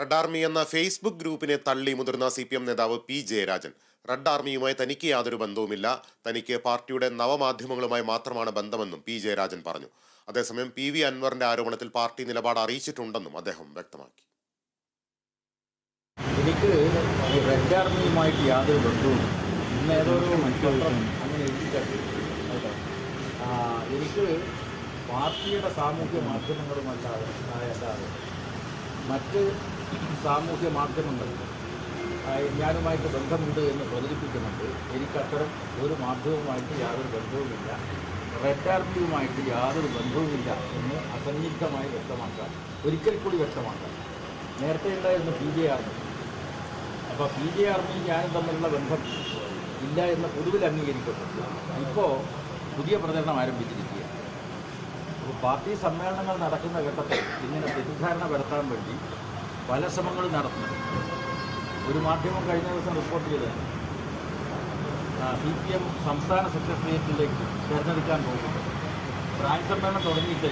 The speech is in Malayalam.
റെഡ് ആർമി എന്ന ഫേസ്ബുക്ക് ഗ്രൂപ്പിനെ തള്ളി മുതിർന്ന സി പി എം നേതാവ് പി ജയരാജൻ. റെഡ് ആർമിയുമായി തനിക്ക് യാതൊരു ബന്ധവുമില്ല. തനിക്ക് പാർട്ടിയുടെ നവമാധ്യമങ്ങളുമായി മാത്രമാണ് ബന്ധമെന്നും പി ജയരാജൻ പറഞ്ഞു. അതേസമയം പി വി അൻവറിന്റെ ആരോപണത്തിൽ പാർട്ടി നിലപാട് അറിയിച്ചിട്ടുണ്ടെന്നും അദ്ദേഹം വ്യക്തമാക്കി. എനിക്ക് റെഡ് ആർമിയുമായിട്ട് യാതൊരു ബന്ധവും എനിക്ക് പാർട്ടിയുടെ സാമൂഹ്യ മാധ്യമങ്ങളുമല്ലാതെ മറ്റ് സാമൂഹ്യ മാധ്യമങ്ങൾ ഞാനുമായിട്ട് ബന്ധമുണ്ട് എന്ന് പ്രചരിപ്പിക്കുന്നുണ്ട്. എനിക്കത്തരം ഒരു മാധ്യമവുമായിട്ട് യാതൊരു ബന്ധവുമില്ല. റെഡ് ആർമിയുമായിട്ട് യാതൊരു ബന്ധവുമില്ല എന്ന് അസന്നിഗ്ധമായി വ്യക്തമാക്കാം. ഒരിക്കൽ കൂടി വ്യക്തമാക്കാം. നേരത്തെ ഉണ്ടായിരുന്ന പി ജെ ആർമി അപ്പോൾ പി ജെ ആർമിയും ഞാനും തമ്മിലുള്ള ബന്ധം ഇല്ല എന്ന് പൊതുവിൽ അംഗീകരിക്കപ്പെട്ടു ഇപ്പോൾ പുതിയ പ്രചരണം ആരംഭിച്ചിരിക്കുക അപ്പോൾ പാർട്ടി സമ്മേളനങ്ങൾ നടക്കുന്ന ഘട്ടത്തിൽ ഇങ്ങനെ തെറ്റിദ്ധാരണ വരുത്താൻ വേണ്ടി പല ശ്രമങ്ങളും നടത്തുന്നു ഒരു മാധ്യമം കഴിഞ്ഞ ദിവസം റിപ്പോർട്ട് ചെയ്തതാണ് സി പി എം സംസ്ഥാന സെക്രട്ടേറിയറ്റിലേക്ക് തിരഞ്ഞെടുക്കാൻ പോകുന്നത് ബ്രാഞ്ച് സമ്മേളനം തുടങ്ങിയിട്ട്